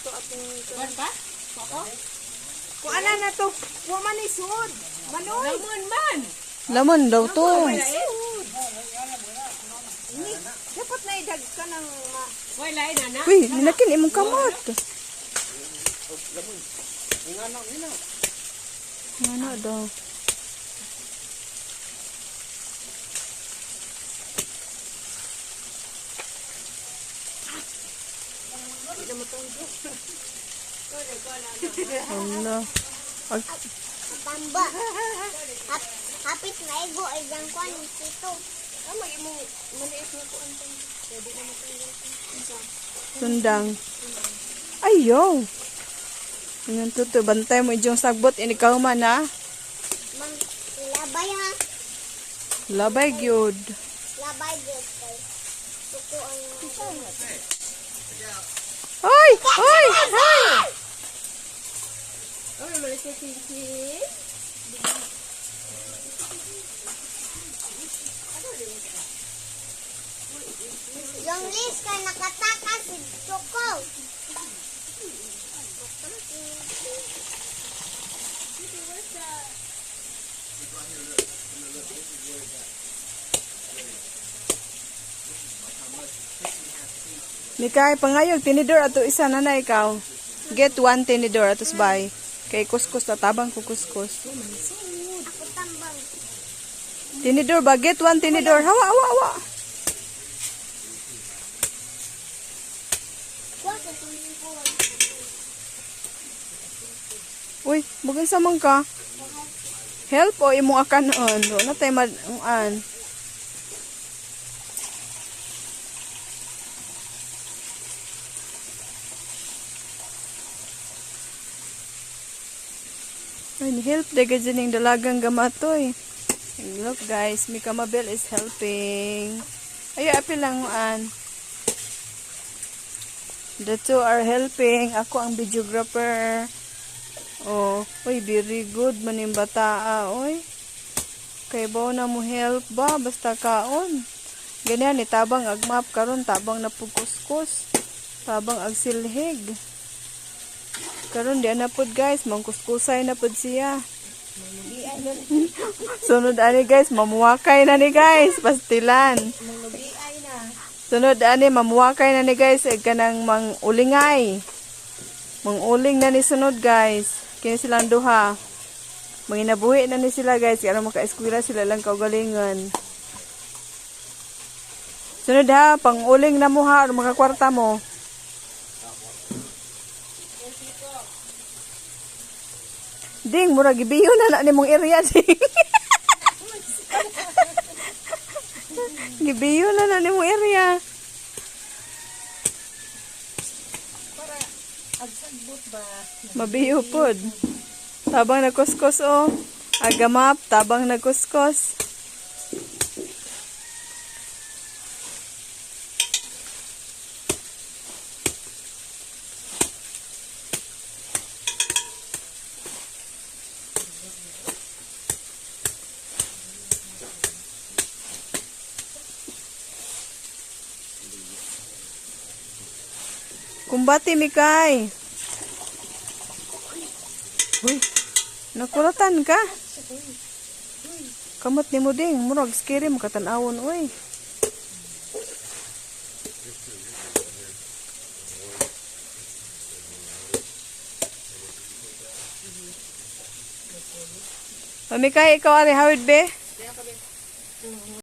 to atong Kuan pa? Ako? Kung ana na to, wa man ni sud. Manoy. Lamon man. Lamon daw to. Ni dapat na idag ka ng ma Wala lain na na. Uy, ninakin imong kamot. Ngano daw. Ano? Ag Tamba. Hap, hapit na ego ay gang kwan sito. Ah, mag imong maliit na ko antong. Pwede na mo sundang. Ayaw. Ngayon to to bantay mo ijong sagbot ini ka man ha. Mang labay ha. Labay gyud. Labay gyud kay. Suko Hoy! Hoy! Hoy! Ay, malit sa sisi. Yung list kay nakataka si Suko. Mikay, pangayog, tinidor ato isa na na ikaw. Get one tinidor atos bay. Kay kuskus na tabang ko kuskus. Tinidor ba? Get one tinidor. Hawa, hawa, hawa. Uy, bugan sa man ka. Help o imong akan on. Do na tay mad an. Ay, help de gajining dalagang gamatoy. Look guys, Mika Mabel is helping. Ayo, apil lang an. The two are helping. Ako ang videographer. Oh, oy, very good man yung bata, ah, oy. Kay ba na mo help ba? Basta kaon. Ganyan, ni tabang agmap karon tabang napugkuskus. Tabang agsilhig. Karon di na pud guys, mangkuskusay na pud siya. Sunod ani guys, mamuwakay na ni guys, pastilan. Sunod ani mamuwakay na ni guys, eh, kanang mangulingay. Manguling na ni sunod guys. Kini silang duha. Manginabuhi na ni sila guys, kaya maka-eskwela sila lang kaugalingan. Sunod ha, panguling na mo ha, makakwarta mo. Ding, murag gibiyo na na ni mong area, ding. gibiyo na na ni mong area. Agsagbot ba? Mabiyo pod. Tabang nagkuskos o. Agamap, tabang nagkuskos. Kumbati, Mikay. Uy, nakulatan ka. Kamot ni mo ding, murag scary mo katanawon, uy. Mamikay, ikaw ari hawid be?